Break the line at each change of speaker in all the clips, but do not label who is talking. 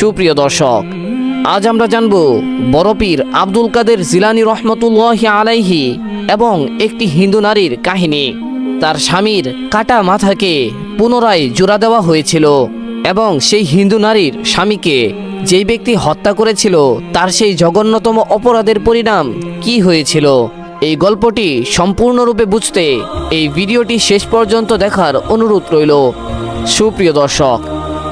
সুপ্রিয় দর্শক, আজ আমরা জানব বড়পীর আব্দুল কাদের জিলানি রহমতুল্লাহ আলাইহি এবং একটি হিন্দু নারীর কাহিনী। তার স্বামীর কাটা মাথাকে পুনরায় জোড়া দেওয়া হয়েছিল এবং সেই হিন্দু নারীর স্বামীকে যেই ব্যক্তি হত্যা করেছিল, তার সেই জঘন্যতম অপরাধের পরিণাম কি হয়েছিল? এই গল্পটি সম্পূর্ণরূপে বুঝতে এই ভিডিওটি শেষ পর্যন্ত দেখার অনুরোধ রইল। সুপ্রিয় দর্শক,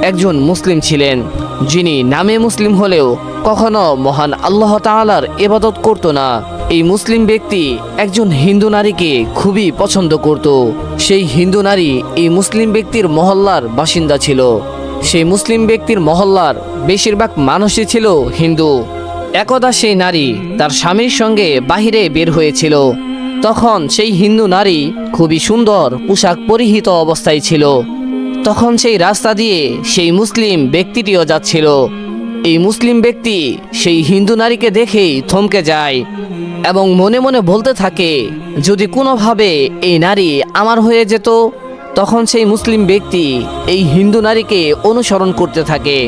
একজন মুসলিম ছিলেন। যিনি নামে মুসলিম হলেও কখনো মহান আল্লাহ তাআলার ইবাদত করত না। এই মুসলিম ব্যক্তি একজন হিন্দু নারীকে খুবই পছন্দ করত। সেই হিন্দু নারী এই মুসলিম ব্যক্তির মহল্লার বাসিন্দা ছিল। সেই মুসলিম ব্যক্তির মহল্লার বেশিরভাগ মানুষই ছিল হিন্দু। একদা সেই নারী তার স্বামীর সঙ্গে বাহিরে বের হয়েছিল। তখন সেই হিন্দু নারী খুবই সুন্দর, পোশাক পরিহিত অবস্থায় ছিল। তখন সেই রাস্তা দিয়ে সেই মুসলিম ব্যক্তিটিও যাচ্ছিল। এই মুসলিম ব্যক্তি সেই হিন্দু নারীকে দেখেই থমকে যায় এবং মনে মনে বলতে থাকে, যদি কোনোভাবে এই নারী আমার হয়ে যেত, তখন সেই মুসলিম ব্যক্তি এই হিন্দু নারীকে অনুসরণ করতে থাকে।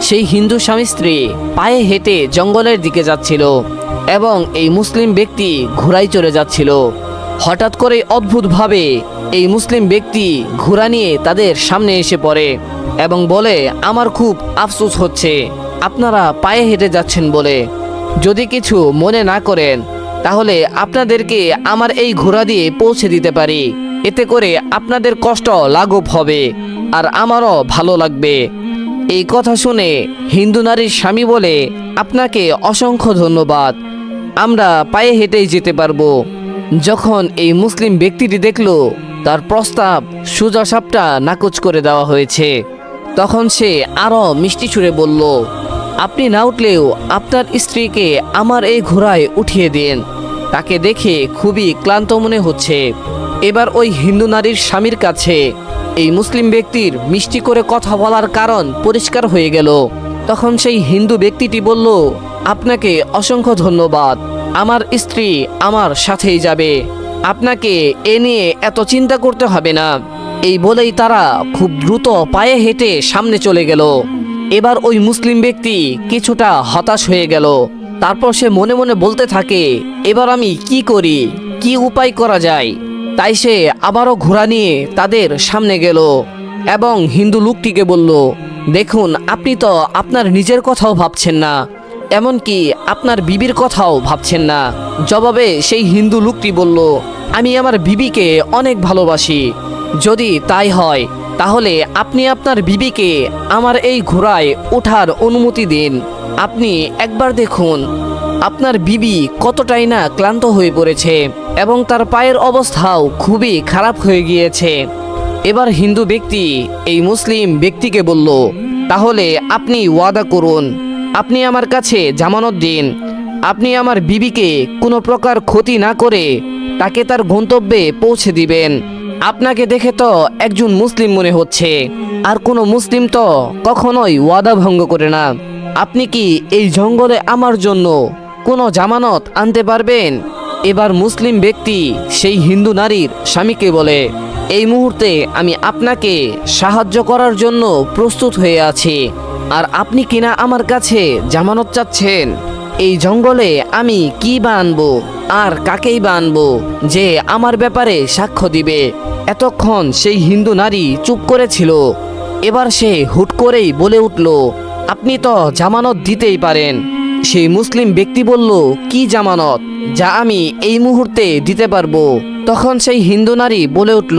সেই হিন্দু স্বামী স্ত্রী পায়ে হেঁটে জঙ্গলের দিকে যাচ্ছিল এবং এই মুসলিম ব্যক্তি ঘোড়ায় চড়ে যাচ্ছিল। হঠাৎ করে অদ্ভুতভাবে এই মুসলিম ব্যক্তি ঘোড়া নিয়ে তাদের সামনে এসে পড়ে এবং বলে, আমার খুব আফসোস হচ্ছে, আপনারা পায়ে হেঁটে যাচ্ছেন বলে। যদি কিছু মনে না করেন, তাহলে আপনাদেরকে আমার এই ঘোড়া দিয়ে পৌঁছে দিতে পারি। এতে করে আপনাদের কষ্ট লাঘব হবে আর আমারও ভালো লাগবে। এই কথা শুনে হিন্দু নারীর স্বামী বলে, আপনাকে অসংখ্য ধন্যবাদ। আমরা পায়ে হেঁটেই যেতে পারব। যখন এই মুসলিম ব্যক্তিটি দেখল তার প্রস্তাব সোজা সাপটা নাকচ করে দেওয়া হয়েছে। তখন সে আরও মিষ্টি ছুঁড়ে বলল, আপনি না উঠলেও আপনার স্ত্রীকে আমার এই ঘোড়ায় উঠিয়ে দিন। তাকে দেখে খুবই ক্লান্ত মনে হচ্ছে। এবার ওই হিন্দু নারীর স্বামীর কাছে এই মুসলিম ব্যক্তির মিষ্টি করে কথা বলার কারণ পরিষ্কার হয়ে গেল। তখন সেই হিন্দু ব্যক্তিটি বলল, আপনাকে অসংখ্য ধন্যবাদ। আমার স্ত্রী আমার সাথেই যাবে। আপনাকে এ নিয়ে এত চিন্তা করতে হবে না। এই বলেই তারা খুব দ্রুত পায়ে হেঁটে সামনে চলে গেল। এবার ওই মুসলিম ব্যক্তি কিছুটা হতাশ হয়ে গেল। তারপর সে মনে মনে বলতে থাকে, এবার আমি কি করি? কি উপায় করা যায়? তাই সে আবারও ঘোড়া নিয়ে তাদের সামনে গেল এবং হিন্দু লোকটিকে বলল, দেখুন, আপনি তো আপনার নিজের কথাও ভাবছেন না। এমনকি আপনার বিবির কথাও ভাবছেন না। জবাবে সেই হিন্দু লোকটি বলল, আমি আমার বিবিকে অনেক ভালোবাসি। যদি তাই হয়, তাহলে আপনি আপনার বিবিকে আমার এই ঘোড়ায় ওঠার অনুমতি দিন। আপনি একবার দেখুন, আপনার বিবি কতটাই না ক্লান্ত হয়ে পড়েছে এবং তার পায়ের অবস্থাও খুবই খারাপ হয়ে গিয়েছে। এবার হিন্দু ব্যক্তি, এই মুসলিম ব্যক্তিকে বলল, তাহলে আপনি ওয়াদা করুন আপনি আমার কাছে জামানত দিন। আপনি আমার বিবিকে কোনো প্রকার ক্ষতি না করে তাকে তার গন্তব্যে পৌঁছে দিবেন। আপনাকে দেখে তো একজন মুসলিম মনে হচ্ছে। আর কোনো মুসলিম তো কখনোই ওয়াদা ভঙ্গ করে না। আপনি কি এই জঙ্গলে আমার জন্য কোনো জামানত আনতে পারবেন? এবার মুসলিম ব্যক্তি সেই হিন্দু নারীর স্বামীকে বলে, এই মুহূর্তে আমি আপনাকে সাহায্য করার জন্য প্রস্তুত হয়ে আছি। আর আপনি কিনা আমার কাছে জামানত চাচ্ছেন? এই জঙ্গলে আমি কি বা আনব আর কাকেই বা আনব যে আমার ব্যাপারে সাক্ষ্য দিবে? এতক্ষণ সেই হিন্দু নারী চুপ করেছিল। এবার সে হুট করেই বলে উঠল, আপনি তো জামানত দিতেই পারেন। সেই মুসলিম ব্যক্তি বলল, কি জামানত? যা আমি এই মুহূর্তে দিতে পারব। তখন সেই হিন্দু নারী বলে উঠল,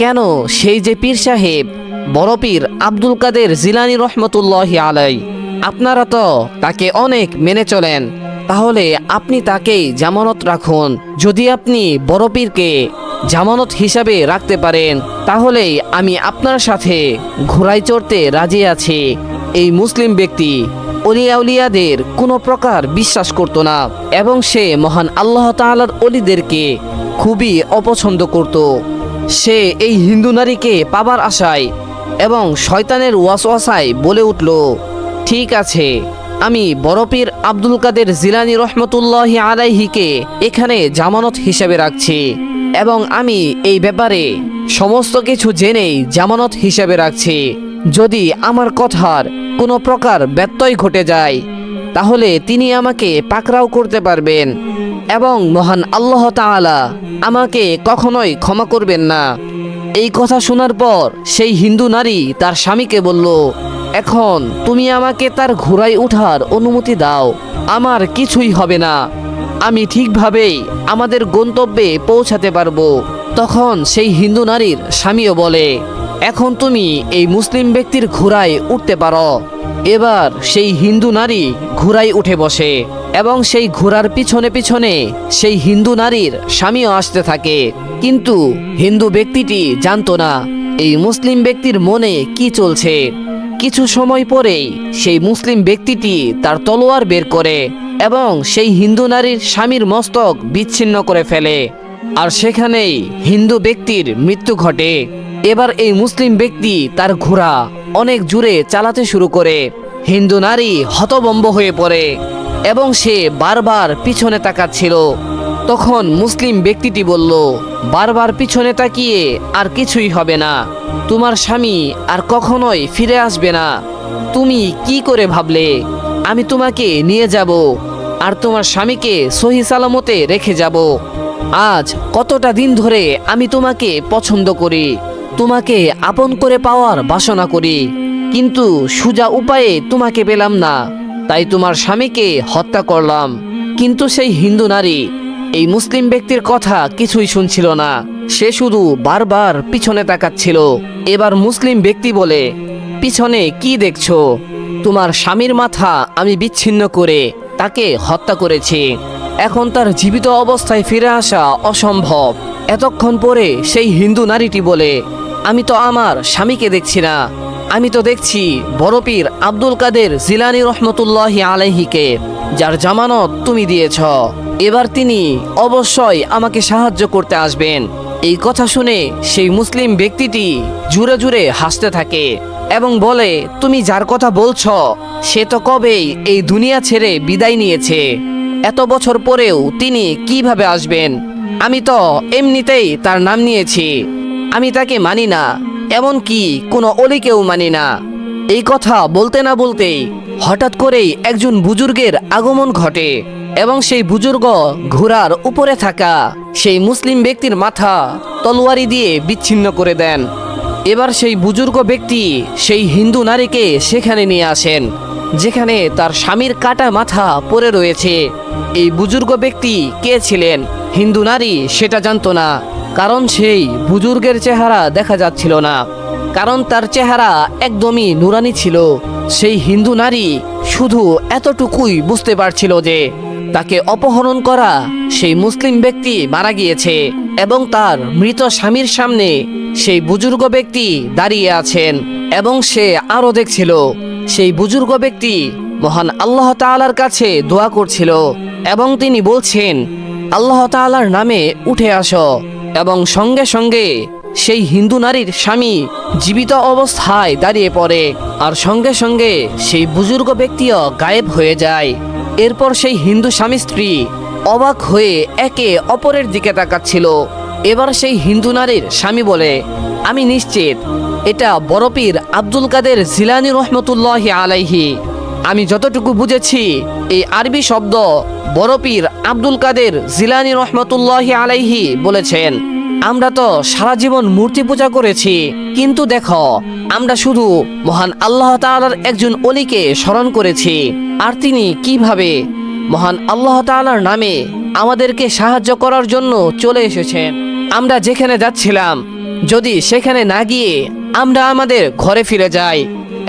কেন সেই যে পীর সাহেব বড় পীর আব্দুল কাদের জিলানি রহমতুল্লাহ আলাই। আপনারা তো তাকে অনেক মেনে চলেন। তাহলে আপনি তাকেই জামানত রাখুন। যদি আপনি বড় পীরকে জামানত হিসাবে রাখতে পারেন তাহলে আমি আপনার সাথে ঘোড়ায় চড়তে রাজি আছি। এই মুসলিম ব্যক্তি অলিয়াউলিয়াদের কোনো প্রকার বিশ্বাস করত না এবং সে মহান আল্লাহ তাআলার অলিদেরকে খুবই অপছন্দ করত। সে এই হিন্দু নারীকে পাবার আশায় এবং শয়তানের ওয়াসওয়াসায় বলে উঠল, ঠিক আছে, আমি বরপীর আব্দুল কাদের জিলানি রহমতুল্লাহ আলাইহিকে এখানে জামানত হিসেবে রাখছি এবং আমি এই ব্যাপারে সমস্ত কিছু জেনেই জামানত হিসেবে রাখছি। যদি আমার কথার কোনো প্রকার ব্যত্যয় ঘটে যায়, তাহলে তিনি আমাকে পাকড়াও করতে পারবেন এবং মহান আল্লাহ তাআলা আমাকে কখনোই ক্ষমা করবেন না। এই কথা শোনার পর সেই হিন্দু নারী তার স্বামীকে বলল, এখন তুমি আমাকে তার ঘোড়ায় ওঠার অনুমতি দাও। আমার কিছুই হবে না। আমি ঠিকভাবেই আমাদের গন্তব্যে পৌঁছাতে পারব। তখন সেই হিন্দু নারীর স্বামীও বলে, এখন তুমি এই মুসলিম ব্যক্তির ঘোড়ায় উঠতে পারো। এবার সেই হিন্দু নারী ঘোড়ায় উঠে বসে। এবং সেই ঘোড়ার পিছনে পিছনে সেই হিন্দু নারীর স্বামীও আসতে থাকে। কিন্তু হিন্দু ব্যক্তিটি জানতো না এই মুসলিম ব্যক্তির মনে কি চলছে। কিছু সময় পরেই সেই মুসলিম ব্যক্তিটি তার তলোয়ার বের করে এবং সেই হিন্দু নারীর স্বামীর মস্তক বিচ্ছিন্ন করে ফেলে। আর সেখানেই হিন্দু ব্যক্তির মৃত্যু ঘটে। এবার এই মুসলিম ব্যক্তি তার ঘোড়া অনেক জুড়ে চালাতে শুরু করে। হিন্দু নারী হতবম্ব হয়ে পড়ে। এবং সে বারবার পিছনে তাকাচ্ছিল। তখন মুসলিম ব্যক্তিটি বলল, বারবার পিছনে তাকিয়ে আর কিছুই হবে না। তোমার স্বামী আর কখনোই ফিরে আসবে না। তুমি কি করে ভাবলে? আমি তোমাকে নিয়ে যাব আর তোমার স্বামীকে সহি সালামতে রেখে যাব। আজ কতটা দিন ধরে আমি তোমাকে পছন্দ করি, তোমাকে আপন করে পাওয়ার বাসনা করি, কিন্তু সুজা উপায়ে তোমাকে পেলাম না। তাই তোমার স্বামীকে হত্যা করলাম। কিন্তু সেই হিন্দু নারী, এই মুসলিম ব্যক্তির কথা কিছুই শুনছিল না। সে শুধু বারবার পিছনে তাকাচ্ছিল। এবার মুসলিম ব্যক্তি বলে, পিছনে কি দেখছ? তোমার স্বামীর মাথা আমি বিচ্ছিন্ন করে তাকে হত্যা করেছি। এখন তার জীবিত অবস্থায় ফিরে আসা অসম্ভব। এতক্ষণ পরে সেই হিন্দু নারীটি বলে আমি তো আমার স্বামীকে দেখছি না। আমি তো দেখছি বড়পীর আব্দুল কাদের জিলানি রহমতুল্লাহি আলাইহিকে, যার জামানত তুমি দিয়েছ। এবার তিনি অবশ্যই আমাকে সাহায্য করতে আসবেন। এই কথা শুনে সেই মুসলিম ব্যক্তিটি জুড়ে জুড়ে হাসতে থাকে এবং বলে, তুমি যার কথা বলছ, সে তো কবেই এই দুনিয়া ছেড়ে বিদায় নিয়েছে। এত বছর পরেও তিনি কীভাবে আসবেন? আমি তো এমনিতেই তার নাম নিয়েছি। আমি তাকে মানি না, এমনকি কোনো অলিকেও মানি না। এই কথা বলতে না বলতেই হঠাৎ করেই একজন বুজুর্গের আগমন ঘটে এবং সেই বুজুর্গ ঘোড়ার উপরে থাকা সেই মুসলিম ব্যক্তির মাথা তলোয়ারি দিয়ে বিচ্ছিন্ন করে দেন। এবার সেই বুজুর্গ ব্যক্তি সেই হিন্দু নারীকে সেখানে নিয়ে আসেন, যেখানে তার স্বামীর কাটা মাথা পড়ে রয়েছে। এই বুজুর্গ ব্যক্তি কে ছিলেন? হিন্দু নারী সেটা জানতো না। কারণ সেই বুজুর্গের চেহারা দেখা যাচ্ছিল না। কারণ তার চেহারা একদমই নুরানি ছিল। সেই হিন্দু নারী শুধু এতটুকুই বুঝতে পারছিল যে তাকে অপহরণ করা সেই মুসলিম ব্যক্তি মারা গিয়েছে এবং তার মৃত স্বামীর সামনে সেই বুজুর্গ ব্যক্তি দাঁড়িয়ে আছেন এবং সে আরও দেখছিল। সেই বুজুর্গ ব্যক্তি মহান আল্লাহ তাআলার কাছে দোয়া করছিল এবং তিনি বলছেন, আল্লাহ তাআলার নামে উঠে আসো। এবং সঙ্গে সঙ্গে সেই হিন্দু নারীর স্বামী জীবিত অবস্থায় দাঁড়িয়ে পড়ে আর সঙ্গে সঙ্গে সেই বুজুর্গ ব্যক্তিও গায়েব হয়ে যায়। এরপর সেই হিন্দু স্বামী স্ত্রী অবাক হয়ে একে অপরের দিকে তাকাচ্ছিল। এবার সেই হিন্দু নারীর স্বামী বলে, আমি নিশ্চিত, এটা বরপীর আব্দুল কাদের জিলানি রহমতুল্লাহ আলাইহি। আমি যতটুকু বুঝেছি, এই আরবি শব্দ বরপীর আব্দুল কাদের জিলানি রহমতুল্লাহ আলাইহি বলেছেন, আমরা তো সারা জীবন মূর্তি পূজা করেছি, কিন্তু দেখো, আমরা শুধু মহান আল্লাহ তাআলার একজন অলিকে স্মরণ করেছি, আর তিনি কীভাবে মহান আল্লাহ তাআলার নামে আমাদেরকে সাহায্য করার জন্য চলে এসেছেন। আমরা যেখানে যাচ্ছিলাম, যদি সেখানে না গিয়ে আমরা আমাদের ঘরে ফিরে যাই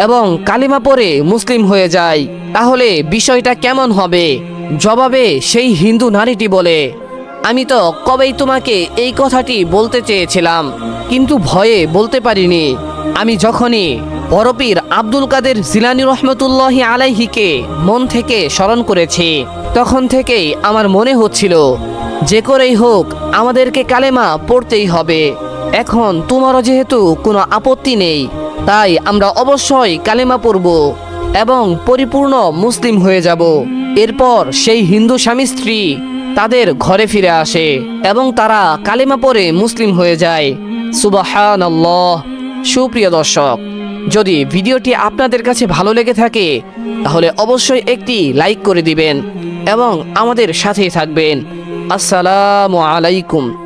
এবং কালিমা পরে মুসলিম হয়ে যায়। তাহলে বিষয়টা কেমন হবে? জবাবে সেই হিন্দু নারীটি বলে, আমি তো কবেই তোমাকে এই কথাটি বলতে চেয়েছিলাম, কিন্তু ভয়ে বলতে পারিনি। আমি যখনই বরপীর আব্দুল কাদের জিলানি রহমতুল্লাহি আলাইহিকে মন থেকে স্মরণ করেছি, তখন থেকেই আমার মনে হচ্ছিল, যে করেই হোক আমাদেরকে কালেমা পড়তেই হবে। এখন তোমারও যেহেতু কোনো আপত্তি নেই তাই আমরা অবশ্যই কালেমা পড়ব এবং পরিপূর্ণ মুসলিম হয়ে যাব। এরপর সেই হিন্দু স্বামী স্ত্রী তাদের ঘরে ফিরে আসে এবং তারা কালেমা পরে মুসলিম হয়ে যায়। সুবাহান সুপ্রিয় দর্শক, যদি ভিডিওটি আপনাদের কাছে ভালো লেগে থাকে, তাহলে অবশ্যই একটি লাইক করে দিবেন এবং আমাদের সাথেই থাকবেন। আসসালামু আলাইকুম।